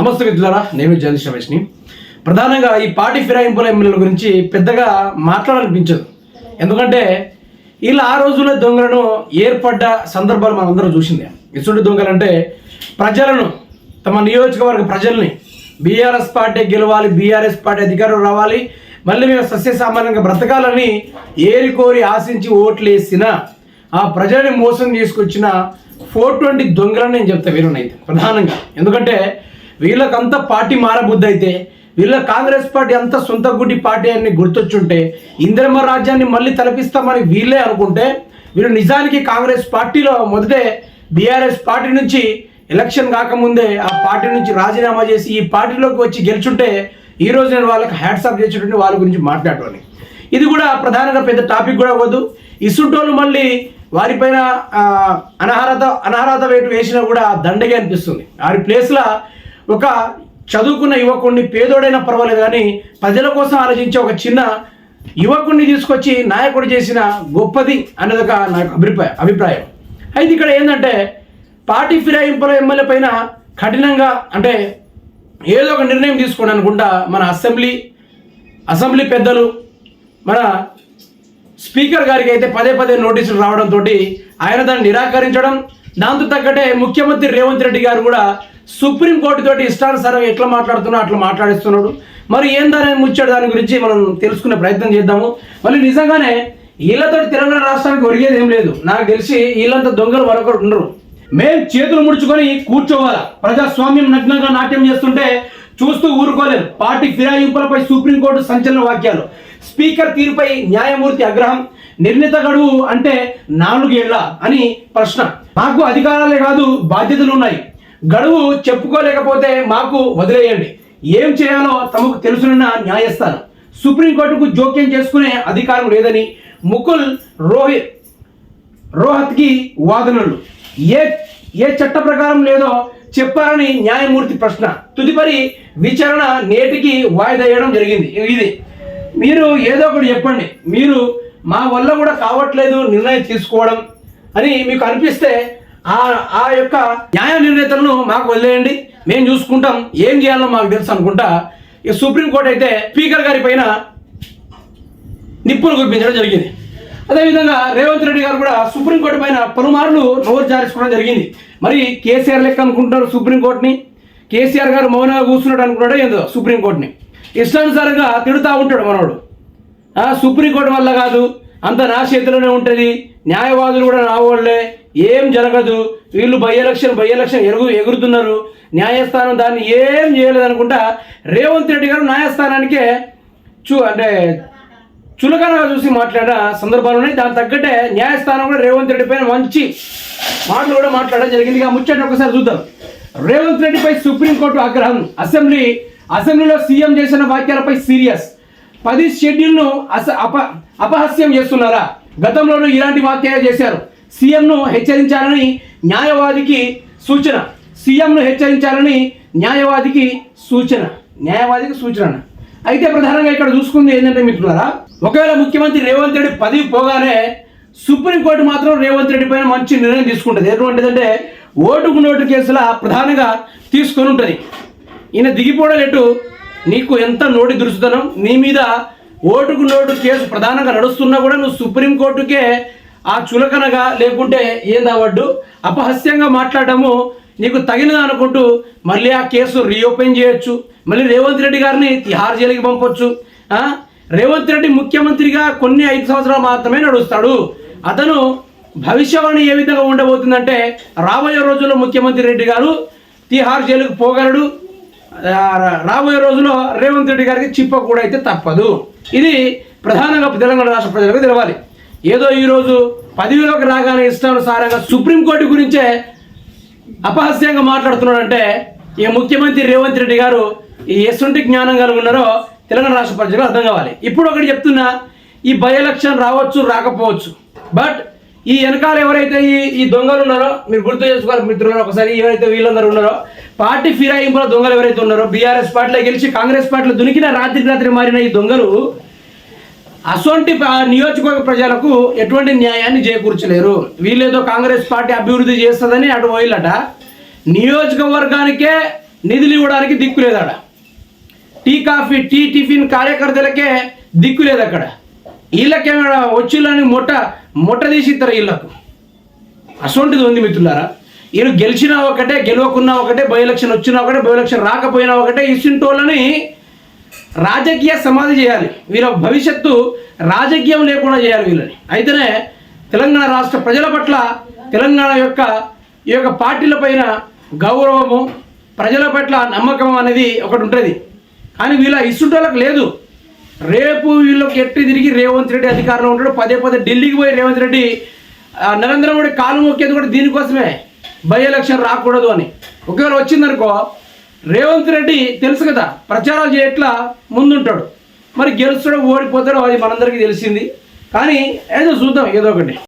నమస్తే మిత్రులారా నేను జగదీష్ రమేష్ని. ప్రధానంగా ఈ పార్టీ ఫిరాయింపుల ఎమ్మెల్యేల గురించి పెద్దగా మాట్లాడాలనిపించదు. ఎందుకంటే వీళ్ళు ఆ రోజుల్లో దొంగలను ఏర్పడ్డ సందర్భాలు మనందరం చూసిందే. చూసిందే ఇటువంటి దొంగలంటే ప్రజలను తమ నియోజకవర్గ ప్రజల్ని. బీఆర్ఎస్ పార్టీ గెలవాలి బీఆర్ఎస్ పార్టీ అధికారులు రావాలి మళ్ళీ మేము సస్యసామాన్యంగా బ్రతకాలని ఏరి కోరి ఆశించి ఓట్లేసిన ఆ ప్రజల్ని మోసం తీసుకొచ్చిన ఫోర్ ట్వంటీ దొంగలని నేను చెప్తా వీరునైతే ప్రధానంగా. ఎందుకంటే వీళ్ళకంతా పార్టీ మారబుద్ధి అయితే వీళ్ళ కాంగ్రెస్ పార్టీ అంతా సొంత గుడ్డి పార్టీ అని గుర్తొచ్చుంటే ఇందిరమ్మ రాజ్యాన్ని మళ్ళీ తలపిస్తామని వీళ్ళే అనుకుంటే వీళ్ళు నిజానికి కాంగ్రెస్ పార్టీలో మొదటే బీఆర్ఎస్ పార్టీ నుంచి ఎలక్షన్ కాకముందే ఆ పార్టీ నుంచి రాజీనామా చేసి ఈ పార్టీలోకి వచ్చి గెలుచుంటే ఈ రోజు నేను వాళ్ళకి హ్యాట్సాప్ చేసేటువంటి వాళ్ళ గురించి మాట్లాడటం ఇది కూడా ప్రధానంగా పెద్ద టాపిక్ కూడా అవ్వదు ఇసుంటోళ్ళు మళ్ళీ వారిపైన అనర్హత అనర్హత వేటు వేసినా కూడా దండగా అనిపిస్తుంది. వారి ప్లేస్లో ఒక చదువుకున్న యువకుడిని పేదోడైనా పర్వాలేదు కానీ ప్రజల కోసం ఆలోచించే ఒక చిన్న యువకుడిని తీసుకొచ్చి నాయకుడు చేసిన గొప్పది అనేది ఒక నాకు అభిప్రాయం అభిప్రాయం. అయితే ఇక్కడ ఏంటంటే పార్టీ ఫిరాయింపుల ఎమ్మెల్యే పైన కఠినంగా అంటే ఏదో ఒక నిర్ణయం తీసుకోండి అనుకుంటా మన అసెంబ్లీ అసెంబ్లీ పెద్దలు మన స్పీకర్ గారికి అయితే పదే పదే నోటీసులు రావడంతో ఆయన దాన్ని నిరాకరించడం దాంతో తగ్గట్టే ముఖ్యమంత్రి రేవంత్ రెడ్డి గారు కూడా సుప్రీంకోర్టు తోటి ఇష్టానుసారం ఎట్లా మాట్లాడుతున్నా అట్లా మాట్లాడిస్తున్నాడు. మరి ఏం ఏందని ముచ్చాడు దాని గురించి మనం తెలుసుకునే ప్రయత్నం చేద్దాము. మళ్ళీ నిజంగానే వీళ్ళతో తెలంగాణ రాష్ట్రానికి ఒరిగేది ఏం లేదు. నాకు తెలిసి వీళ్ళంతా దొంగలు మరొకరు ఉండరు. మేం చేతులు ముడుచుకొని కూర్చోవాలా? ప్రజాస్వామ్యం నగ్నంగా నాట్యం చేస్తుంటే చూస్తూ ఊరుకోలేదు పార్టీ ఫిరాయింపులపై సుప్రీంకోర్టు సంచలన వాక్యాలు. స్పీకర్ తీరుపై న్యాయమూర్తి ఆగ్రహం నిర్ణీత గడువు అంటే నాలుగేళ్ళ అని ప్రశ్న. మాకు అధికారాలే కాదు బాధ్యతలు ఉన్నాయి. గడువు చెప్పుకోలేకపోతే మాకు వదిలేయండి. ఏం చేయాలో తమకు తెలుసునన్న న్యాయస్థానం. సుప్రీంకోర్టుకు జోక్యం చేసుకునే అధికారం లేదని ముకుల్ రోహిత్ రోహత్కి వాదనలు. ఏ ఏ చట్ట ప్రకారం లేదో చెప్పారని న్యాయమూర్తి ప్రశ్న. తుదిపరి విచారణ నేటికి వాయిదా వేయడం జరిగింది. ఇది మీరు ఏదో ఒకటి చెప్పండి. మీరు మా వల్ల కూడా కావట్లేదు నిర్ణయం తీసుకోవడం అని మీకు అనిపిస్తే ఆ ఆ యొక్క న్యాయ నిర్ణేతలను మాకు వదిలేయండి. మేము చూసుకుంటాం. ఏం చేయాలో మాకు తెలుసు అనుకుంటా. ఈ సుప్రీంకోర్టు అయితే స్పీకర్ గారి పైన నిప్పులు కురిపించడం జరిగింది. అదేవిధంగా రేవంత్ రెడ్డి గారు కూడా సుప్రీంకోర్టు పైన పలుమార్లు నోరు జారించుకోవడం జరిగింది. మరి కేసీఆర్ లెక్క అనుకుంటున్నారు సుప్రీంకోర్టుని కేసీఆర్ గారు మౌనంగా కూర్చున్నాడు అనుకున్నాడు ఏందో సుప్రీంకోర్టుని ఇష్టానుసారంగా తిడుతూ ఉంటాడు మనోడు. ఆ, సుప్రీంకోర్టు వల్ల కాదు. అంత నా చేతిలోనే ఉంటుంది. న్యాయవాదులు కూడా నా వాళ్ళే ఏం జరగదు. వీళ్ళు బై ఎలక్షన్ బై ఎలక్షన్ ఎరుగు ఎగురుతున్నారు. న్యాయస్థానం దాన్ని ఏం చేయలేదు అనుకుంటా రేవంత్ రెడ్డి గారు న్యాయస్థానానికే చూ అంటే చులకనగా చూసి మాట్లాడిన సందర్భాలు ఉన్నాయి. దాని తగ్గట్టే న్యాయస్థానం కూడా రేవంత్ రెడ్డి పైన మంచి మాటలు కూడా మాట్లాడడం జరిగింది. ఇక ముచ్చట ఒకసారి చూద్దాం. రేవంత్ రెడ్డిపై సుప్రీంకోర్టు ఆగ్రహం. అసెంబ్లీ అసెంబ్లీలో సీఎం చేసిన వాక్యాలపై సీరియస్. పది షెడ్యూల్ను అస అప అపహాస్యం చేస్తున్నారా? గతంలోనూ ఇలాంటి వ్యాఖ్యలు చేశారు. సీఎంను హెచ్చరించాలని న్యాయవాదికి సూచన. సీఎంను హెచ్చరించాలని న్యాయవాదికి సూచన. న్యాయవాదికి సూచన అయితే ప్రధానంగా ఇక్కడ చూసుకుంది ఏంటంటే మిత్రులారా ఒకవేళ ముఖ్యమంత్రి రేవంత్ రెడ్డి పదవి పోగానే సుప్రీంకోర్టు మాత్రం రేవంత్ రెడ్డి పైన మంచి నిర్ణయం తీసుకుంటుంది. ఎటువంటిదంటే ఓటుకు నోటు కేసుల ప్రధానంగా తీసుకొని ఉంటుంది. ఈయన దిగిపోవడం ఎటు? నీకు ఎంత నోటి దురుసుదనం? నీ మీద ఓటుకు నోటు కేసు ప్రధానంగా నడుస్తున్నా కూడా నువ్వు సుప్రీంకోర్టుకే ఆ చులకనగా లేకుంటే ఏం అపహస్యంగా అపహాస్యంగా మాట్లాడటము నీకు తగినది అనుకుంటూ మళ్ళీ ఆ కేసు రీఓపెన్ చేయొచ్చు. మళ్ళీ రేవంత్ రెడ్డి గారిని తిహార్ జైలుకి పంపొచ్చు. రేవంత్ రెడ్డి ముఖ్యమంత్రిగా కొన్ని ఐదు సంవత్సరాలు మాత్రమే నడుస్తాడు. అతను భవిష్యవాణి ఏ విధంగా ఉండబోతుందంటే రాబోయే రోజుల్లో ముఖ్యమంత్రి రెడ్డి గారు తిహార్ జైలుకు పోగలడు. రాబోయే రోజుల్లో రేవంత్ రెడ్డి గారికి చిప్ప కూడా అయితే తప్పదు. ఇది ప్రధానంగా తెలంగాణ రాష్ట్ర ప్రజలకు తెలవాలి. ఏదో ఈరోజు పదవిలోకి రాగానే ఇష్టానుసారంగా సుప్రీంకోర్టు గురించే అపహాస్యంగా మాట్లాడుతున్నాడంటే ఈ ముఖ్యమంత్రి రేవంత్ రెడ్డి గారు ఈ ఎసుంటి జ్ఞానం కలిగి ఉన్నారో తెలంగాణ రాష్ట్ర ప్రజలకు అర్థం కావాలి. ఇప్పుడు ఒకటి చెప్తున్నా ఈ బై ఎలక్షన్ రావచ్చు రాకపోవచ్చు. బట్ ఈ వెనకాల ఎవరైతే ఈ ఈ దొంగలు ఉన్నారో మీరు గుర్తు చేసుకోవాలి మిత్రులు ఒకసారి ఎవరైతే వీళ్ళందరూ ఉన్నారో పార్టీ ఫిరాయింపుల దొంగలు ఎవరైతే ఉన్నారో బీఆర్ఎస్ పార్టీలో గెలిచి కాంగ్రెస్ పార్టీలో దునికిన రాత్రి రాత్రి మారిన ఈ దొంగలు అసొంటి నియోజకవర్గ ప్రజలకు ఎటువంటి న్యాయాన్ని చేకూర్చలేరు. వీళ్ళేదో కాంగ్రెస్ పార్టీ అభివృద్ధి చేస్తుందని అటు పోయిల్లట నియోజకవర్గానికే నిధులు ఇవ్వడానికి దిక్కు లేదు టీ కాఫీ టీ టిఫిన్ కార్యకర్తలకే దిక్కు లేదు అక్కడ వీళ్ళకేమైనా వచ్చిళ్ళని మొట్ట మొట్ట తీసి ఇద్దరు వీళ్ళకు అసొంటిది ఉంది మిత్రులారా. వీళ్ళు గెలిచినా ఒకటే గెలవకున్నా ఒకటే బై ఎలక్షన్ వచ్చినా ఒకటే బై ఎలక్షన్ రాకపోయినా ఒకటే ఇసుంటోళ్ళని రాజకీయ సమాధి చేయాలి. వీళ్ళ భవిష్యత్తు రాజకీయం లేకుండా చేయాలి వీళ్ళని. అయితేనే తెలంగాణ రాష్ట్ర ప్రజల పట్ల తెలంగాణ యొక్క ఈ యొక్క పార్టీల పైన గౌరవము ప్రజల పట్ల నమ్మకం అనేది ఒకటి ఉంటుంది. కానీ వీళ్ళ ఇస్తుంటోళ్ళకి లేదు. రేపు వీళ్ళకి ఎట్టి తిరిగి రేవంత్ రెడ్డి అధికారంలో ఉంటాడు. పదే పదే ఢిల్లీకి పోయి రేవంత్ రెడ్డి నరేంద్ర మోడీ కాలు మొక్కేది కూడా దీనికోసమే. బై ఎలక్షన్ రాకూడదు అని. ఒకవేళ వచ్చిందనుకో రేవంత్ రెడ్డి తెలుసు కదా ప్రచారాలు చేయట్లా ముందుంటాడు. మరి గెలుస్తాడో ఓడిపోతాడో అది మనందరికీ తెలిసింది. కానీ ఏదో చూద్దాం ఏదో ఒకటి.